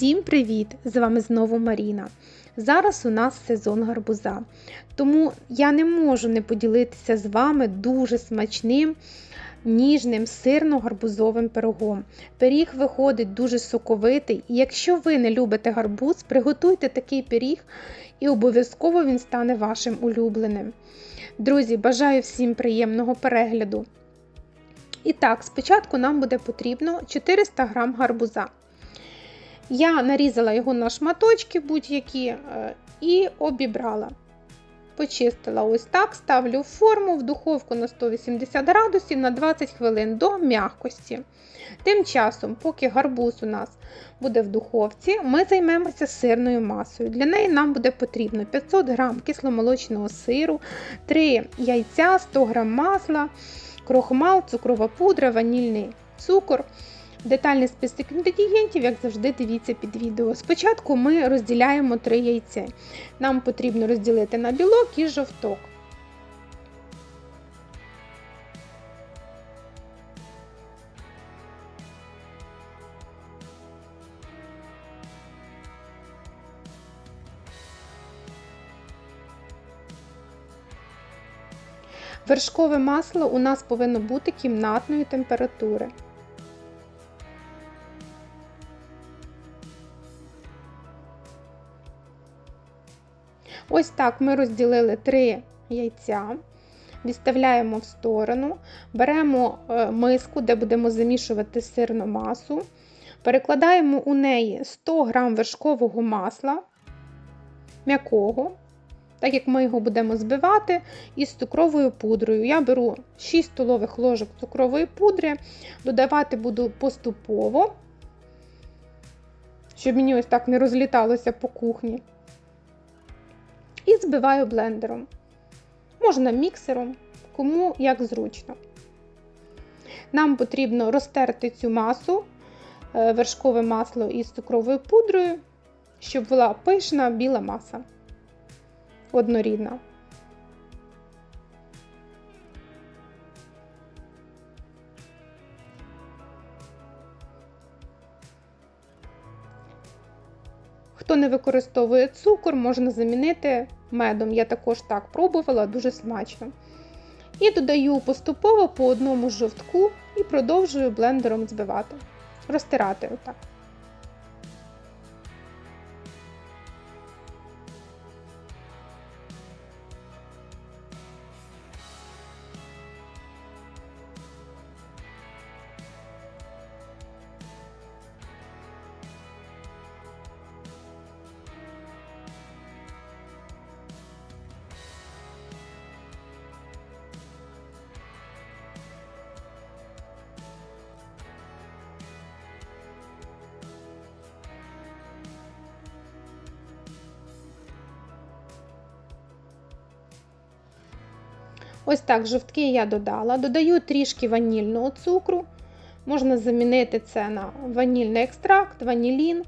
Всім привіт! З вами знову Маріна. Зараз у нас сезон гарбуза, тому я не можу не поділитися з вами дуже смачним, ніжним сирно-гарбузовим пирогом. Пиріг виходить дуже соковитий, і якщо ви не любите гарбуз, приготуйте такий пиріг і обов'язково він стане вашим улюбленим. Друзі, бажаю всім приємного перегляду! І так, спочатку нам буде потрібно 400 г гарбуза. Я нарізала його на шматочки будь-які е, і обібрала. Почистила ось так, ставлю форму в духовку на 180 градусів на 20 хвилин до м'якості. Тим часом, поки гарбуз у нас буде в духовці, ми займемося сирною масою. Для неї нам буде потрібно 500 г кисломолочного сиру, 3 яйця, 100 г масла, крохмал, цукрова пудра, ванільний цукор. Детальний список інгредієнтів, як завжди, дивіться під відео. Спочатку ми розділяємо три яйця. Нам потрібно розділити на білок і жовток. Вершкове масло у нас повинно бути кімнатної температури. Ось так ми розділили три яйця, відставляємо в сторону, беремо е, миску, де будемо замішувати сирну масу, перекладаємо у неї 100 г вершкового масла м'якого, так як ми його будемо збивати із цукровою пудрою. Я беру 6 столових ложок цукрової пудри, додавати буду поступово, щоб мені ось так не розліталося по кухні і збиваю блендером. Можна міксером, кому як зручно. Нам потрібно розтерти цю масу, е, вершкове масло із цукровою пудрою, щоб була пишна біла маса, однорідна. Хто не використовує цукор, можна замінити медом. Я також так пробувала, дуже смачно. І додаю поступово по одному жовтку і продовжую блендером збивати, розтирати отак. Ось так жовтки я додала. Додаю трішки ванільного цукру. Можна замінити це на ванільний екстракт, ванілін.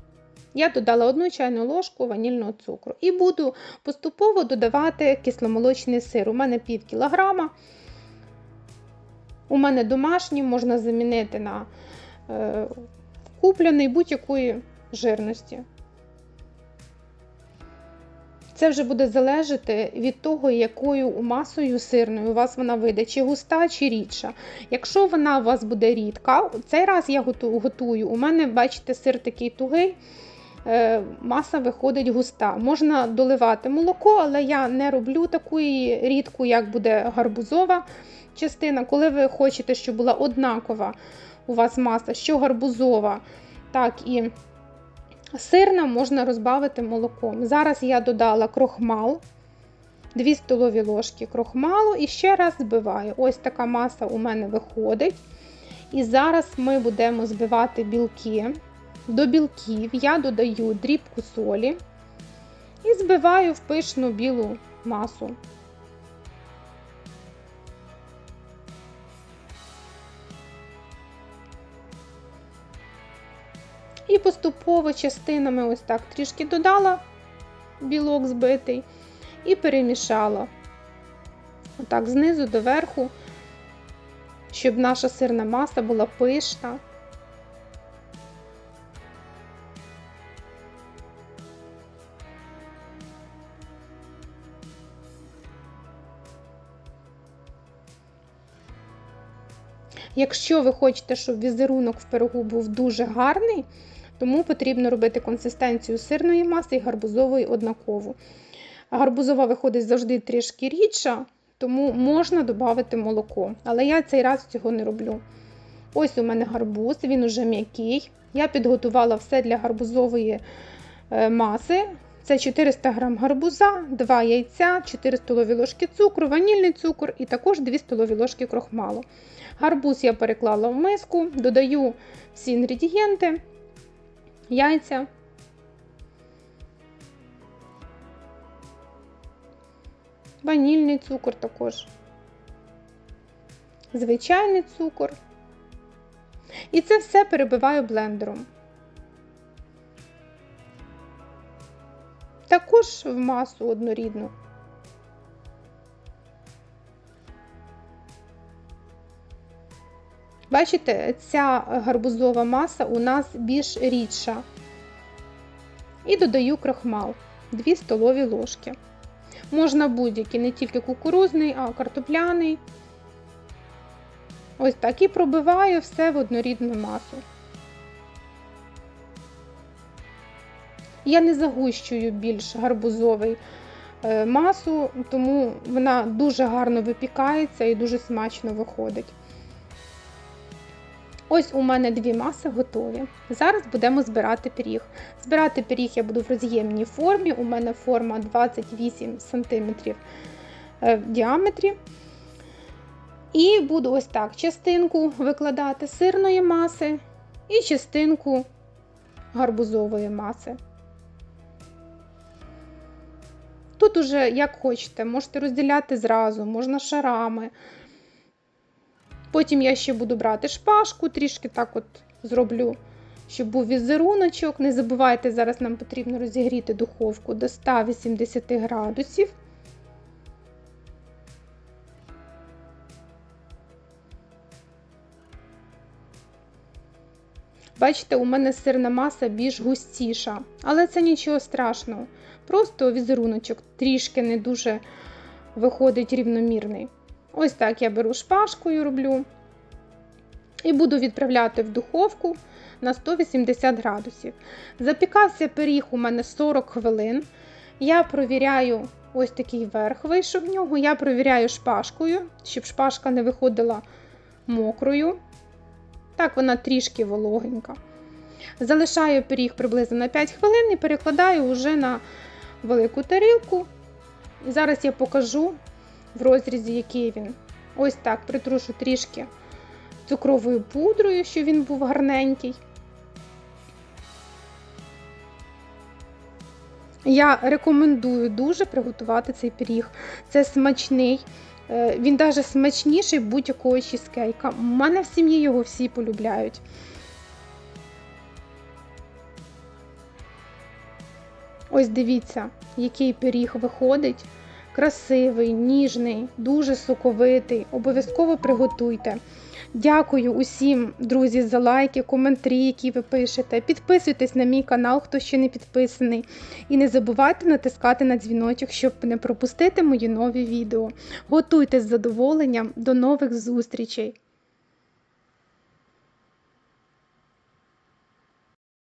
Я додала одну чайну ложку ванільного цукру. І буду поступово додавати кисломолочний сир. У мене пів кілограма. У мене домашній, можна замінити на е, куплений будь-якої жирності. Це вже буде залежати від того, якою масою сирною у вас вона вийде, чи густа, чи рідша. Якщо вона у вас буде рідка, цей раз я готую. У мене, бачите, сир такий тугий, е, маса виходить густа. Можна доливати молоко, але я не роблю таку рідку, як буде гарбузова частина. Коли ви хочете, щоб була однакова у вас маса, що гарбузова, так і Сирна можна розбавити молоком. Зараз я додала крохмал, 2 столові ложки крохмалу і ще раз збиваю. Ось така маса у мене виходить. І зараз ми будемо збивати білки. До білків я додаю дрібку солі і збиваю в пишну білу масу. поступово частинами ось так трішки додала білок збитий і перемішала. Отак, знизу до верху, щоб наша сирна маса була пишна. Якщо ви хочете, щоб візерунок в пирогу був дуже гарний, тому потрібно робити консистенцію сирної маси і гарбузової однакову. Гарбузова виходить завжди трішки рідша, тому можна додати молоко. Але я цей раз цього не роблю. Ось у мене гарбуз, він уже м'який. Я підготувала все для гарбузової е, маси. Це 400 г гарбуза, 2 яйця, 4 столові ложки цукру, ванільний цукор і також 2 столові ложки крохмалу. Гарбуз я переклала в миску, додаю всі інгредієнти, яйця. Ванільний цукор також, звичайний цукор. І це все перебиваю блендером. Також в масу однорідну. Бачите, ця гарбузова маса у нас більш рідша. І додаю крохмал 2 столові ложки. Можна будь-який, не тільки кукурузний, а картопляний. Ось так і пробиваю все в однорідну масу. Я не загущую більш гарбузовий е, масу, тому вона дуже гарно випікається і дуже смачно виходить. Ось у мене дві маси готові. Зараз будемо збирати пиріг. Збирати пиріг я буду в роз'ємній формі. У мене форма 28 см в діаметрі. І буду ось так частинку викладати сирної маси і частинку гарбузової маси. Тут уже, як хочете, можете розділяти зразу, можна шарами. Потім я ще буду брати шпажку, трішки так от зроблю, щоб був візеруночок. Не забувайте, зараз нам потрібно розігріти духовку до 180 градусів. Бачите, у мене сирна маса більш густіша, але це нічого страшного. Просто візеруночок трішки не дуже виходить рівномірний. Ось так я беру шпажкою роблю і буду відправляти в духовку на 180 градусів. Запікався пиріг у мене 40 хвилин. Я провіряю ось такий верх вийшов в нього. Я провіряю шпажкою, щоб шпажка не виходила мокрою. Так, вона трішки вологенька. Залишаю пиріг приблизно на 5 хвилин і перекладаю вже на велику тарілку. І зараз я покажу в розрізі, який він. Ось так притрушу трішки цукровою пудрою, щоб він був гарненький. Я рекомендую дуже приготувати цей пиріг. Це смачний, е, він навіть смачніший будь-якого чізкейка. У мене в сім'ї його всі полюбляють. Ось дивіться, який пиріг виходить. Красивий, ніжний, дуже соковитий. Обов'язково приготуйте. Дякую усім, друзі, за лайки, коментарі, які ви пишете. Підписуйтесь на мій канал, хто ще не підписаний. І не забувайте натискати на дзвіночок, щоб не пропустити мої нові відео. Готуйте з задоволенням. До нових зустрічей!